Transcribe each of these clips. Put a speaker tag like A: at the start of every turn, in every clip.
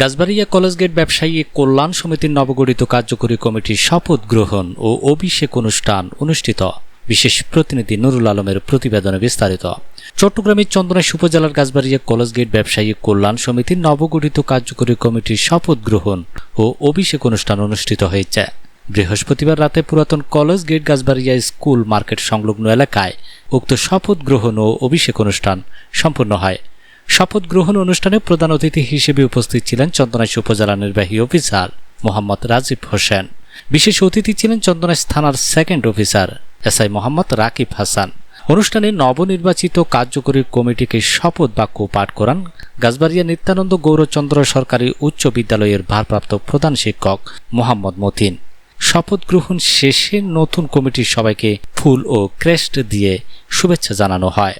A: Gachbaria college gate ব্যবসায়ী কল্যাণ সমিতির নবগঠিত কার্যকরী কমিটির শপথ গ্রহণ ও অভিষেক অনুষ্ঠান অনুষ্ঠিত। বিশেষ প্রতিনিধি নুরুল আলমের প্রতিবেদনে বিস্তারিত। চট্টগ্রামের চন্দনাইশ উপজেলার গাছবাড়িয়া কলেজ গেট ব্যবসায়ী কল্যাণ সমিতির নবগঠিত কার্যকরী কমিটির শপথ গ্রহণ ও অভিষেক অনুষ্ঠান অনুষ্ঠিত হয়েছে। বৃহস্পতিবার রাতে পুরাতন college gate Gachbaria school market সংলগ্ন এলাকায় উক্ত শপথ গ্রহণ ও অভিষেক অনুষ্ঠান সম্পন্ন হয়। শপথ গ্রহণ অনুষ্ঠানে প্রধান অতিথি হিসেবে উপস্থিত ছিলেন চন্দনাইশ উপজেলা নির্বাহী অফিসার মোহাম্মদ রাজীব হোসেন। বিশেষ অতিথি ছিলেন চন্দনাইশ থানার second officer SI Mohammad Rakib Hasan. অনুষ্ঠানে নবনির্বাচিত কার্যকরী কমিটিকে শপথ বাক্য পাঠ করান গাছবাড়িয়া নিত্যানন্দ গৌরচন্দ্র সরকারি উচ্চ বিদ্যালয়ের ভারপ্রাপ্ত প্রধান শিক্ষক মোহাম্মদ মতিন। শপথ গ্রহণ শেষে নতুন কমিটির সবাইকে ফুল ও ক্রেস্ট দিয়ে শুভেচ্ছা জানানো হয়।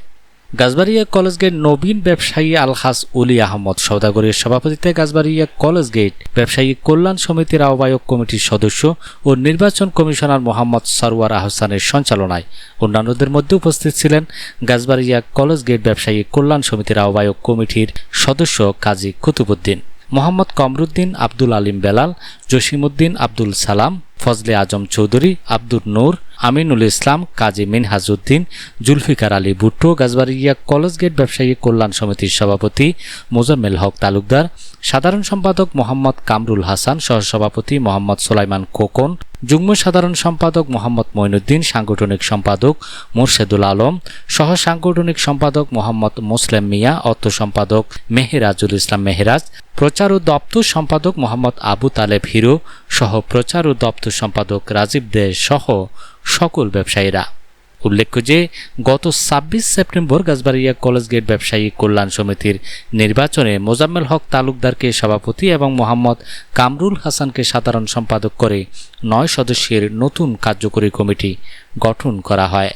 A: গাছবাড়িয়া কলেজ গেট নবীন ব্যবসায়ী আলহাস উলি আহমদ সৌদাগরের সভাপতিত্বে গাছবাড়িয়া কলেজ গেট ব্যবসায়ী কল্যাণ সমিতির আহ্বায়ক কমিটির সদস্য ও নির্বাচন কমিশনার মোহাম্মদ সরওয়ার আহসানের সঞ্চালনায় অন্যান্যদের মধ্যে উপস্থিত ছিলেন গাছবাড়িয়া কলেজ গেট ব্যবসায়ী কল্যাণ সমিতির আহ্বায়ক কমিটির সদস্য কাজী কুতুবুদ্দিন মোহাম্মদ কমরুদ্দিন আব্দুল আলিম বেলাল, জসিমউদ্দিন আব্দুল সালাম, ফজলে আজম চৌধুরী, আব্দুল নূর আমিনুল ইসলাম, কাজী মিনহাজউদ্দিন জুলফিকার আলী ভুট্টো, গাছবাড়িয়া কলেজ গেট ব্যবসায়ী কল্যাণ সমিতির সভাপতি মোজাম্মেল হক তালুকদার, সাধারণ সম্পাদক মোহাম্মদ কামরুল হাসান, সহসভাপতি মোহাম্মদ সোলাইমান কোকন যুগ্ম সাধারণ সম্পাদক মোহাম্মদ মঈনুদ্দিন সাংগঠনিক সম্পাদক মোর্শেদুল আলম সহ সাংগঠনিক সম্পাদক মোহাম্মদ মোসলেম মিয়া, অর্থ সম্পাদক মেহেরাজুল ইসলাম মেহেরাজ, প্রচার ও দপ্তর সম্পাদক মোহাম্মদ আবু তালেব হিরো সহ প্রচার ও দপ্তর সম্পাদক রাজীব দে সহ সকল ব্যবসায়ীরা। উল্লেখ্য যে, গত ছাব্বিশ সেপ্টেম্বর গাছবাড়িয়া কলেজ গেট ব্যবসায়ী কল্যাণ সমিতির নির্বাচনে মোজাম্মেল হক তালুকদারকে সভাপতি এবং মোহাম্মদ কামরুল হাসানকে সাধারণ সম্পাদক করে নয় সদস্যের নতুন কার্যকরী কমিটি গঠন করা হয়।